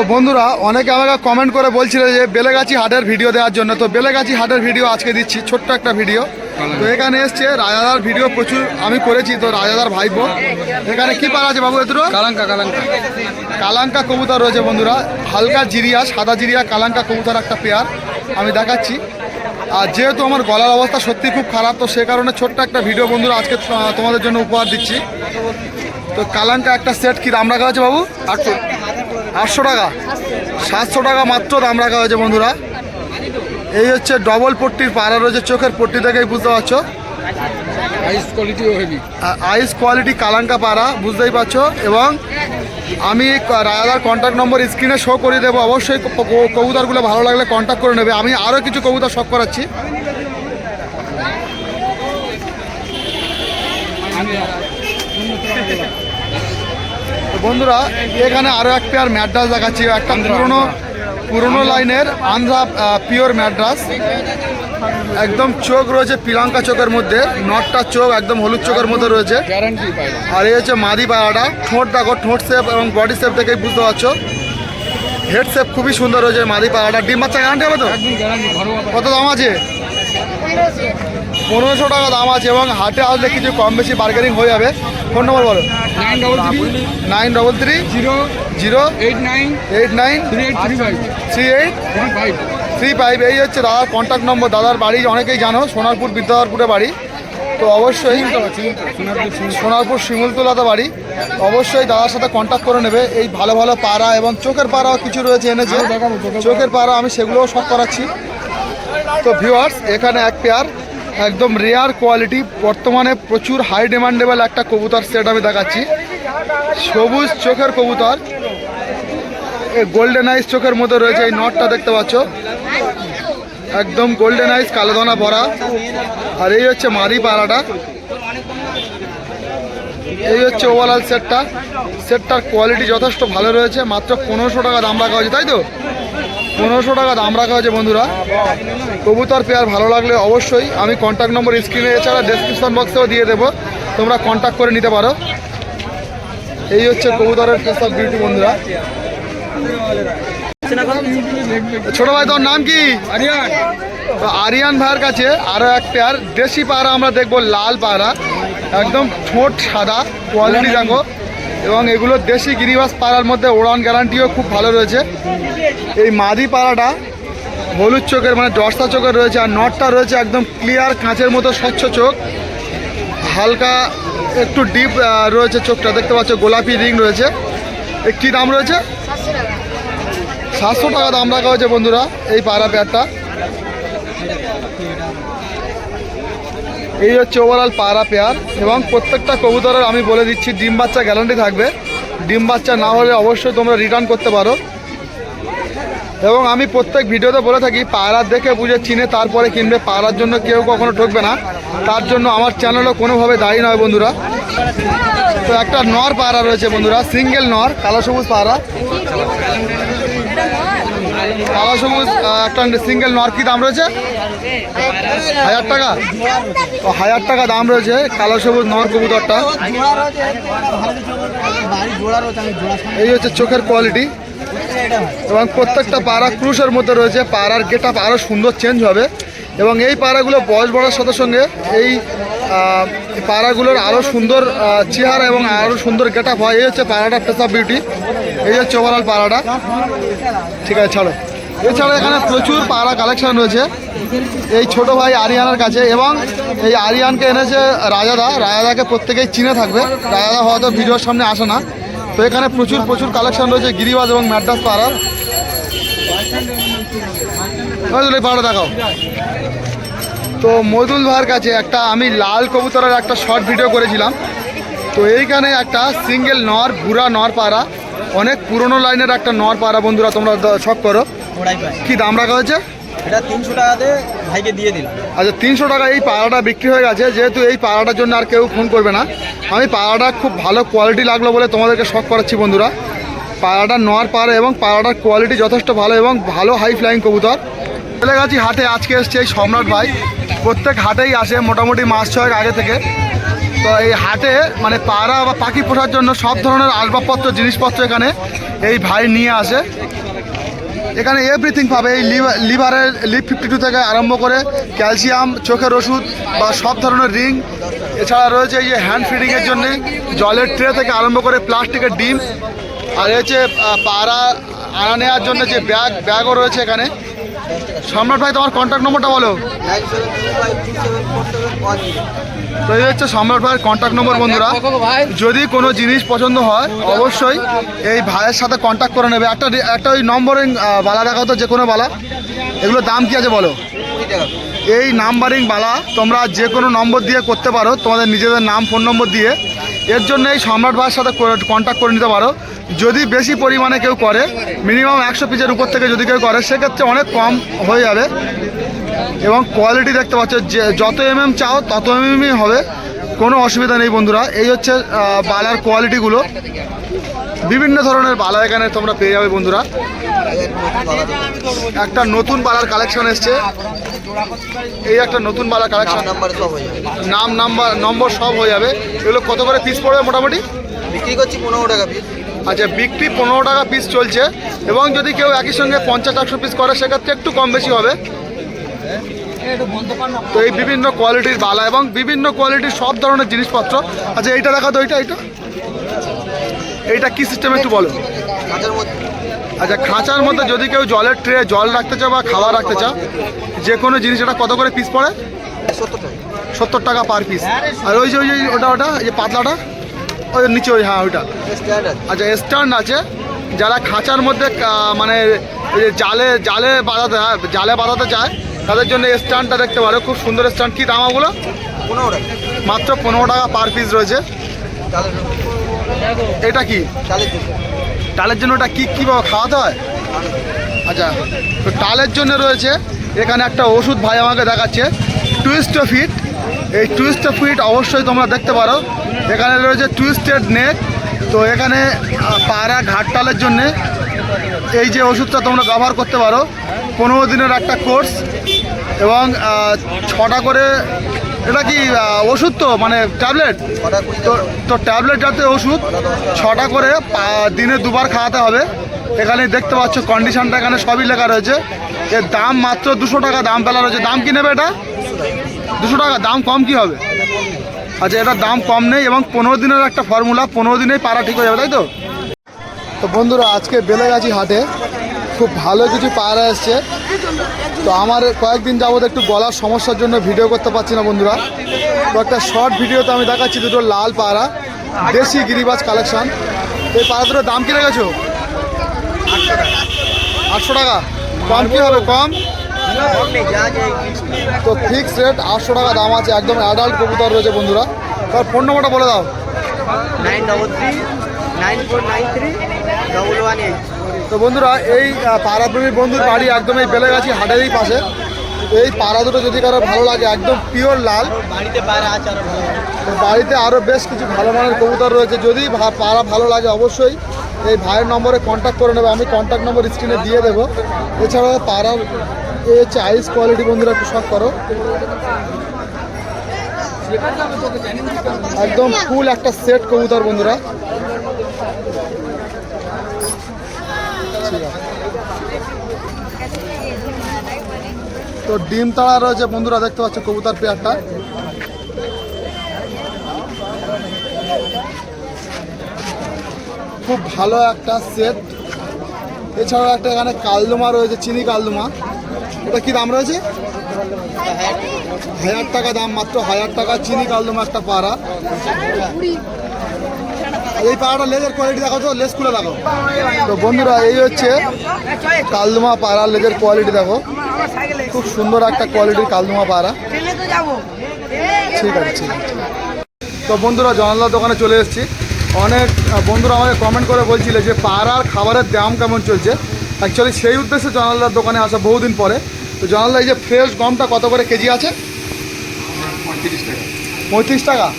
তো বন্ধুরা অনেকে আমাকে কমেন্ট করে বলছিল যে বেলেগাছি হাটের ভিডিও দেওয়ার জন্য। তো বেলেগাছি হাটের ভিডিও আজকে দিচ্ছি ছোট্ট একটা ভিডিও তো এখানে এসছে রাজাদার ভিডিও প্রচুর আমি করেছি তো রাজাদার ভাইপো। এখানে কি পারা আছে বাবু এদের কালাঙ্কা কালাঙ্কা। কালাঙ্কা কবুতর রয়েছে বন্ধুরা হালকা জিরিয়া সাদা জিরিয়া কালাঙ্কা কবুতর একটা পেয়ার আমি দেখাচ্ছি। আর যেহেতু আমার গলার অবস্থা সত্যি খুব খারাপ তো সে কারণে ছোট্ট একটা ভিডিও বন্ধুরা আজকে তোমাদের জন্য উপহার দিচ্ছি। তো কালাঙ্কা একটা সেট কি দাম রাখা হয়েছে বাবু? আটশো। আটশো টাকা। সাতশো টাকা মাত্র দাম রাখা হয়েছে বন্ধুরা। এই হচ্ছে ডবল পট্টির পাড়া রয়েছে চোখের পট্টি থেকেই বুঝতে পারছ। আইস কোয়ালিটিও হেভি আইস কোয়ালিটি কালাঙ্কা পাড়া বুঝতেই পারছ। এবং আমি রাজাদার কন্ট্যাক্ট নম্বর স্ক্রিনে শো করে দেবো। অবশ্যই কবুতরগুলো ভালো লাগলে কন্ট্যাক্ট করে নেবে। আমি আরও কিছু কবুতর শখ করাচ্ছি। বন্ধুরা এখানে আরও এক পেয়ার ম্যাড্রাস দেখাচ্ছি একটা পুরনো পুরনো লাইনের আন্ধ্রা পিওর ম্যাড্রাস একদম চোখ রয়েছে পিলাঙ্কা চোখের মধ্যে নটটা চোখ একদম হলুদ চোখের মধ্যে রয়েছে। আর এই হচ্ছে মাদি পাড়াটা ঠোঁট দেখো ঠোঁট শেপ এবং বডি শেপ থেকেই বুঝতে পারছ। হেড শেপ খুবই সুন্দর হয়েছে মাদি পাড়াটা ডিম বাচ্চা গ্যারান্টি হবে তো? কত দাম আছে? পনেরোশো টাকা দাম আছে এবং হাটে আসলে কিছু কম বেশি বার্গেনিং হয়ে যাবে। ফোন নম্বর বলো। Nine double three nine double three zero zero eight nine eight nine three eight three five three eight five three five এই হচ্ছে দাদার কন্ট্যাক্ট নম্বর দাদার বাড়ি অনেকেই জানো সোনারপুর বিদ্যাধরপুরে বাড়ি। তো অবশ্যই সোনারপুর শিমুলতলাতে বাড়ি। অবশ্যই দাদার সাথে কন্ট্যাক্ট করে নেবে। এই ভালো ভালো পাড়া এবং চোখের পাড়াও কিছু রয়েছে এনেছে। চোখের পাড়া আমি সেগুলোও সব করাচ্ছি। তো ভিউয়ার্স এখানে এক পেয়ার একদম রেয়ার কোয়ালিটি বর্তমানে প্রচুর হাই ডিমান্ডেবল একটা কবুতর সেট আমি দেখাচ্ছি। সবুজ চোখের কবুতর গোল্ডেন আইস চোখের মধ্যে রয়েছে এই নটটা দেখতে পাচ্ছ। একদম গোল্ডেন আইস কালো ভরা। আর এই হচ্ছে মারি পাড়াটা। এই হচ্ছে ওভারঅল সেটটা সেটটার কোয়ালিটি যথেষ্ট ভালো রয়েছে, মাত্র পনেরোশো টাকা দাম রাখা হয়েছে, তাই তো? পনেরোশো টাকা দাম রাখা হয়েছে বন্ধুরা। কবুতর পেয়ার ভালো লাগলে অবশ্যই আমি কন্ট্যাক্ট নম্বর স্ক্রিনে এছাড়া ডেসক্রিপশন বক্সেও দিয়ে দেবো। তোমরা কন্ট্যাক্ট করে নিতে পারো। এই হচ্ছে কবুতরের সব বিউটি বন্ধুরা। ছোট ভাই তোর নাম কি? আরিয়ান। আরিয়ান ভাইয়ের কাছে আরও এক পেয়ার। দেশি পায়রা আমরা দেখব লাল পায়রা একদম ঠোঁট সাদা। কোয়ালিটি দেখো। এবং এগুলো দেশি গিরিবাস পাড়ার মধ্যে ওড়ান গ্যারান্টিও খুব ভালো রয়েছে। এই মাদি পাড়াটা হলুদ চোখের মানে দশটা চোখের রয়েছে আর নটটা রয়েছে একদম ক্লিয়ার কাঁচের মতো স্বচ্ছ চোখ। হালকা একটু ডিপ রয়েছে চোখটা, দেখতে পাচ্ছ গোলাপি রিং রয়েছে। কী দাম রয়েছে? সাতশো টাকা দাম রাখা হয়েছে বন্ধুরা, এই পায়রা পেয়ারটা। এই হচ্ছে ওভারঅল পায়রা পেয়ার এবং প্রত্যেকটা কবুতরের আমি বলে দিচ্ছি, ডিম বাচ্চা গ্যারান্টি থাকবে। ডিম বাচ্চা না হলে অবশ্যই তোমরা রিটার্ন করতে পারো। এবং আমি প্রত্যেক ভিডিওতে বলে থাকি পায়রা দেখে বুঝে চিনে তারপরে কিনবে। পায়রার জন্য কেউ কখনো ঠকবে না। তার জন্য আমার চ্যানেলও কোনোভাবে দায়ী নয় বন্ধুরা। তো একটা নর পায়রা রয়েছে বন্ধুরা সিঙ্গেল নর, কালো সবুজ পায়রা কালো সবুজ একটা সিঙ্গেল নর্কি দাম রয়েছে? হাজার টাকা? তো হাজার টাকা দাম রয়েছে, কালো সবুজ নর কবুতরটা। এই হচ্ছে চোখের কোয়ালিটি এবং প্রত্যেকটা পাড়া ক্রুশের মধ্যে রয়েছে, পাড়ার গেট আপ আরও সুন্দর চেঞ্জ হবে। এবং এই পাড়াগুলো বয়স বাড়ার সাথে সঙ্গে এই পাড়াগুলোর আরও সুন্দর চেহারা এবং আরও সুন্দর গেট আপ হয়। এই হচ্ছে পাড়াটা অফ বিউটি এই হচ্ছে ওভারঅল পাড়াটা। ঠিক আছে, ছাড়ো। এছাড়া এখানে প্রচুর পাড়া কালেকশন রয়েছে। এই ছোট ভাই আরিয়ানের কাছে এবং এই আরিয়ানকে এনেছে রাজাদা। রাজাদাকে প্রত্যেকেই চিনে থাকবে। রাজাদা হয়তো ভিডিওর সামনে আসে না। তো এখানে প্রচুর প্রচুর কালেকশন রয়েছে গিরিবাজ এবং ম্যাড্রাস পাড়ার। পাড়া দেখাও। তো মজুল ভাইয়ের কাছে একটা আমি লাল কবুতরের একটা শর্ট ভিডিও করেছিলাম। তো এইখানে একটা সিঙ্গেল নর বুড়া নর পাড়া অনেক পুরনো লাইনের একটা নর পাড়া বন্ধুরা তোমরা শখ করো। কি দাম রাখা হয়েছে? এটা তিনশো টাকাতে ভাইকে দিয়ে দিলাম। আচ্ছা তিনশো টাকা এই পাড়াটা বিক্রি হয়ে গেছে যেহেতু এই পাড়াটার জন্য আর কেউ ফোন করবে না। আমি পাড়াটা খুব ভালো কোয়ালিটি লাগল বলে তোমাদেরকে শখ করাচ্ছি বন্ধুরা। পাড়াটা নর পাড়া এবং পাড়াটার কোয়ালিটি যথেষ্ট ভালো এবং ভালো হাই ফ্লাইং কবুতর। চলে গেছি হাটে আজকে এসছে এই সম্রাট ভাই। প্রত্যেক হাটেই আসে, মোটামুটি মাস ছয়েক আগে থেকে। তো এই হাটে মানে পাড়া বা পাখি পোষার জন্য সব ধরনের আসবাবপত্র, জিনিসপত্র এখানে এই ভাই নিয়ে আসে। এখানে এভরিথিং পাবে, এই লিভার লিভারের লিভ ফিফটি টু থেকে আরম্ভ করে ক্যালসিয়াম চোখের ওষুধ বা সব ধরনের রিং এছাড়া রয়েছে এই যে হ্যান্ড ফিডিংয়ের জন্য জলের ট্রে থেকে আরম্ভ করে প্লাস্টিকের ডিম। আর রয়েছে পাড়া আনা নেওয়ার জন্য যে ব্যাগ ব্যাগও রয়েছে এখানে। সম্রাট ভাই, তোমার কন্ট্যাক্ট নম্বরটা বলো। তো এই হচ্ছে সম্রাট ভাইয়ের কন্ট্যাক্ট নম্বর বন্ধুরা। যদি কোনো জিনিস পছন্দ হয়, অবশ্যই এই ভাইয়ের সাথে কন্ট্যাক্ট করে নেবে। একটা একটা ওই নম্বরিং বালা দেখাও তো যে কোনো বালা। এগুলোর দাম কি আছে বলো? এই নাম্বারিং বালা, তোমরা যে কোনো নম্বর দিয়ে করতে পারো। তোমাদের নিজেদের নাম ফোন নম্বর দিয়ে। এর জন্য এই সম্রাট ভাইয়ের সাথে কন্ট্যাক্ট করে নিতে পারো। যদি বেশি পরিমাণে কেউ করে মিনিমাম একশো পিসের উপর থেকে যদি কেউ করে সেক্ষেত্রে অনেক কম হয়ে যাবে। এবং কোয়ালিটি দেখতে পাচ্ছ যে যত এম এম চাও তত এমএমই হবে। কোনো অসুবিধা নেই বন্ধুরা। এই হচ্ছে বালার কোয়ালিটিগুলো বিভিন্ন ধরনের বালা এখানে তোমরা পেয়ে যাবে বন্ধুরা। একটা নতুন বালার কালেকশন এসছে। এই একটা নতুন বালার কালেকশন হয়ে নাম নাম্বার নম্বর সব হয়ে যাবে। এগুলো কত করে পিস পড়বে মোটামুটি? বিক্রি করছি পনেরো টাকা পিস আচ্ছা বিক্রি পনেরো টাকা পিস চলছে এবং যদি কেউ একই সঙ্গে পঞ্চাশ একশো পিস করে সেক্ষেত্রে একটু কম বেশি হবে। তো এই বিভিন্ন কোয়ালিটির বালা এবং বিভিন্ন কোয়ালিটির সব ধরনের জিনিসপত্র। আচ্ছা এইটা দেখা তো এইটা এইটা। এইটা কি সিস্টেম একটু বলো। আচ্ছা খাঁচার মধ্যে যদি কেউ জলের ট্রে জল রাখতে চাও বা খাবার রাখতে চাও যে কোনো জিনিস এটা কত করে পিস পড়ে? সত্তর টাকা। সত্তর টাকা পার পিস আর ওই যে ওই যে ওটা ওটা এই যে পাতলাটা? ওই নিচে ওই হ্যাঁ ওইটা। আচ্ছা স্ট্যান্ড আছে। যারা খাঁচার মধ্যে মানে জালে জালে বাঁধাতে জালে বাঁধাতে চায় তাদের জন্য স্ট্যান্ডটা দেখতে পারো। খুব সুন্দর স্ট্যান্ড কী দাম ওগুলো? পনেরো টাকা। মাত্র পনেরো টাকা পার পিস রয়েছে। এটা কি? টালের জন্য ওটা কী কীভাবে খাওয়াতে হয়? আচ্ছা তো টালের জন্য রয়েছে এখানে একটা ওষুধ ভাই আমাকে দেখাচ্ছে। টুইস্ট ফিট এই টুইস্ট ফিট অবশ্যই তোমরা দেখতে পারো। এখানে রয়েছে টুইস্টেড নেক তো এখানে আহ, পাড়া ঘাট টালের জন্যে এই যে ওষুধটা তোমরা ব্যবহার করতে পারো পনেরো দিনের একটা কোর্স এবং ছটা করে এটা কি ওষুধ তো মানে ট্যাবলেট তো তো ট্যাবলেট জাতীয় ওষুধ ছটা করে দিনে দুবার খাওয়াতে হবে। এখানে দেখতে পাচ্ছ কন্ডিশনটা এখানে সবই লেখা রয়েছে। এর দাম মাত্র দুশো টাকা দাম ফেলা রয়েছে। দাম কি নেবে এটা? দুশো টাকা দাম কম কি হবে? আচ্ছা এটার দাম কম নেই এবং পনেরো দিনের একটা ফর্মুলা পনেরো দিনেই পাড়া ঠিক হয়ে যাবে, তাই তো? তো বন্ধুরা, আজকে বেলেগাছি হাটে খুব ভালো কিছু পায়রা এসছে। তো আমার কয়েকদিন যাবত একটু গলার সমস্যার জন্য ভিডিও করতে পারছি না বন্ধুরা। তো একটা শর্ট ভিডিওতে আমি দেখাচ্ছি দুটো লাল পায়রা দেশি গিরিবাজ কালেকশন এই পায়রা দুটোর দাম কি রেখেছো? আটশো টাকা। কম কি হবে? কম? তো ফিক্স রেট আটশো টাকা দাম আছে একদম অ্যাডাল্ট কবুতর রয়েছে বন্ধুরা। তার ফোন নম্বরটা বলে দাও। Nine double three nine four nine three double one eight তো বন্ধুরা এই আহ, পাড়াপ্রেমী বন্ধুর বাড়ি একদম এই বেলেগাছি হাটেরই পাশে। এই পাড়া দুটো যদি কারও ভালো লাগে একদম পিওর লাল। বাড়িতে তো বাড়িতে আরও বেশ কিছু ভালো মানের কবুতর রয়েছে। যদি পাড়া ভালো লাগে অবশ্যই এই ভাইয়ের নম্বরে কন্ট্যাক্ট করে নেবে। আমি কন্ট্যাক্ট নম্বর স্ক্রিনে দিয়ে দেবো। এছাড়াও পাড়ার এই হচ্ছে আইস কোয়ালিটি বন্ধুরা একটু শখ করো। একদম ফুল একটা সেট কবুতর বন্ধুরা। তো ডিম তাড়া রয়েছে বন্ধুরা, দেখতে পাচ্ছ কবুতর পেয়ারটা। খুব ভালো একটা সেট এছাড়াও একটা এখানে কালদুমা রয়েছে, চিনি কালদুমা। এটা কি দাম রয়েছে? হাজার টাকা দাম মাত্র, হাজার টাকা চিনি কালদুমা একটা পাড়া। এই পাড়াটা লেজের কোয়ালিটি দেখো তো, লেজ খুলে দেখো। তো বন্ধুরা, এই হচ্ছে কালদুমা পাড়া লেজের কোয়ালিটি দেখো। খুব সুন্দর একটা কোয়ালিটির কালদুমা পাড়া। ঠিক আছে তো বন্ধুরা জনালদার দোকানে চলে এসেছি। অনেক বন্ধুরা আমাকে কমেন্ট করে বলছিল যে পাড়ার খাবারের দাম কেমন চলছে। অ্যাকচুয়ালি সেই উদ্দেশ্যে জনালদার দোকানে আসা বহুদিন পরে। তো জনালদা এই যে ফ্রেশ গমটা কত করে কেজি আছে? পঁয়ত্রিশ টাকা।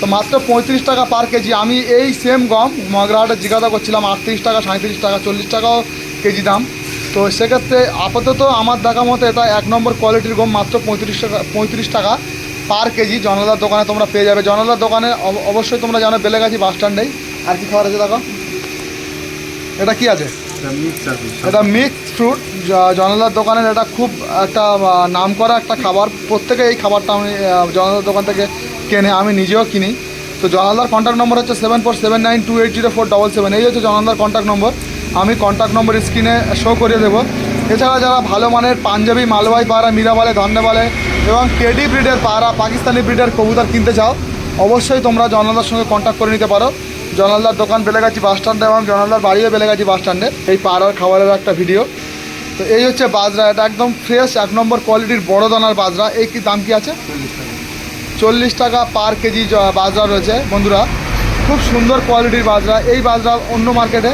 তো মাত্র পঁয়ত্রিশ টাকা পার কেজি। আমি এই সেম গম মগরাহাটে জিজ্ঞাসা করছিলাম, আটত্রিশ টাকা সাঁত্রিশ টাকা, চল্লিশ টাকাও কেজি দাম। তো সেক্ষেত্রে আপাতত আমার দেখা মতো এটা এক নম্বর কোয়ালিটির গম মাত্র পঁয়ত্রিশ টাকা পঁয়ত্রিশ টাকা পার কেজি। জনলার দোকানে তোমরা পেয়ে যাবে। জনলার দোকানে অব- অবশ্যই তোমরা জানো বেলেগাছি বাস স্ট্যান্ডেই আর কি খাবার আছে দেখো? এটা কি আছে? এটা মিক্স ফ্রুট জনলার দোকানের এটা খুব একটা নাম করা একটা খাবার। প্রত্যেকে এই খাবারটা আমি জনলার দোকান থেকে কেনে, আমি নিজেও কিনি। তো জনলার কন্ট্যাক্ট নম্বর হচ্ছে seven four seven nine two eight zero four double seven এই হচ্ছে জনলার কন্ট্যাক্ট নম্বর আমি কন্ট্যাক্ট নম্বর স্ক্রিনে শো করিয়ে দেবো। এছাড়া যারা ভালো মানের পাঞ্জাবি মালবাই পাড়া মীরাবালে ধন্যবালে এবং টেডি ব্রিডের পাড়া পাকিস্তানি ব্রিডের কবুতর কিনতে চাও, অবশ্যই তোমরা জনলার সঙ্গে কন্ট্যাক্ট করে নিতে পারো। জনালদার দোকান বেলেগাছি বাস স্ট্যান্ডে এবং জনালদার বাড়িও বেলেগাছি বাস স্ট্যান্ডে এই পাড়ার খাবারের একটা ভিডিও তো এই হচ্ছে বাজরা, এটা একদম ফ্রেশ এক নম্বর কোয়ালিটির বড় দানার বাজরা। এই কি দাম কি আছে? চল্লিশ টাকা পার কেজি বাজরা রয়েছে। বন্ধুরা, খুব সুন্দর কোয়ালিটির বাজরা। এই বাজরা অন্য মার্কেটে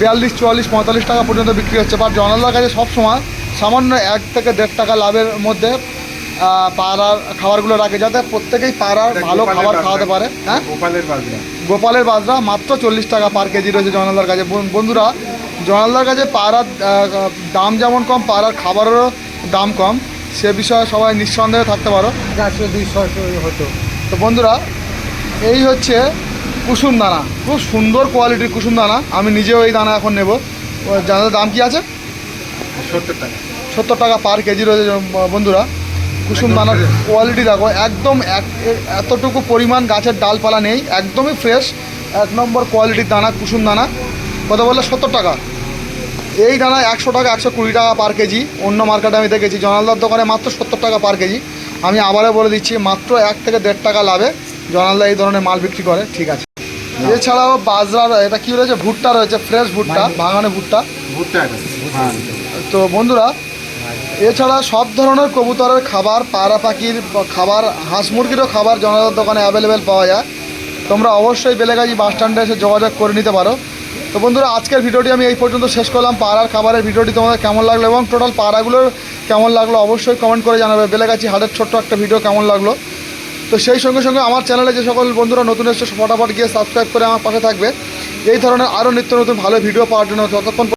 বিয়াল্লিশ, চুয়াল্লিশ, পঁয়তাল্লিশ টাকা পর্যন্ত বিক্রি হচ্ছে। বাট জনালদার কাছে সবসময় সামান্য এক থেকে দেড় টাকা লাভের মধ্যে পাড়ার খাবারগুলো রাখে যাতে প্রত্যেকেই পাড়ার ভালো খাবার খাওয়াতে পারে হ্যাঁ? গোপালের বাজরা। গোপালের বাজরা মাত্র চল্লিশ টাকা পার কেজি রয়েছে জনালদার কাছে। বন্ধুরা জনালদার কাছে পাড়ার দাম যেমন কম পাড়ার খাবারেরও দাম কম। সে বিষয়ে সবাই নিঃসন্দেহে থাকতে পারো। চারশো দুইশো হতো তো বন্ধুরা এই হচ্ছে কুসুম দানা। খুব সুন্দর কোয়ালিটির কুসুম দানা। আমি নিজেও এই দানা এখন নেব। জানার দাম কি আছে? সত্তর টাকা। সত্তর টাকা পার কেজি রয়েছে বন্ধুরা। কুসুম দানার কোয়ালিটি দেখো একদম এক এতটুকু পরিমাণ গাছের ডালপালা নেই একদমই ফ্রেশ এক নম্বর কোয়ালিটির দানা কুসুম দানা। কত বললে সত্তর টাকা। এই দানা একশো টাকা একশো কুড়ি টাকা পার কেজি অন্য মার্কেটে আমি দেখেছি জনালদার দোকানে মাত্র সত্তর টাকা পার কেজি আমি আবারও বলে দিচ্ছি মাত্র এক থেকে দেড় টাকা লাভে জনালদা এই ধরনের মাল বিক্রি করে ঠিক আছে। এছাড়াও বাজরা এটা কী রয়েছে? ভুট্টা রয়েছে ফ্রেশ ভুট্টা ভাঙানো ভুট্টা। ভুট্টা হ্যাঁ তো বন্ধুরা এছাড়া সব ধরনের কবুতরের খাবার, পায়রা পাখির খাবার, হাঁস মুরগিরও খাবার জনতার দোকানে অ্যাভেলেবেল পাওয়া যায়। তোমরা অবশ্যই বেলেগাজি বাস স্ট্যান্ডে এসে যোগাযোগ করে নিতে পারো। তো বন্ধুরা, আজকের ভিডিওটি আমি এই পর্যন্ত শেষ করলাম। পাড়ার খাবারের ভিডিওটি তোমাদের কেমন লাগল এবং টোটাল পাড়াগুলোর কেমন লাগল অবশ্যই কমেন্ট করে জানাবে। বেলেগাছি হাটের ছোট্ট একটা ভিডিও কেমন লাগল। তো সেই সঙ্গে সঙ্গে আমার চ্যানেলে যে সকল বন্ধুরা নতুন এসছে ফটাফট গিয়ে সাবস্ক্রাইব করে আমার পাশে থাকবে। এই ধরনের আরও নিত্য নতুন ভালো ভিডিও পাওয়ার জন্য ততক্ষণ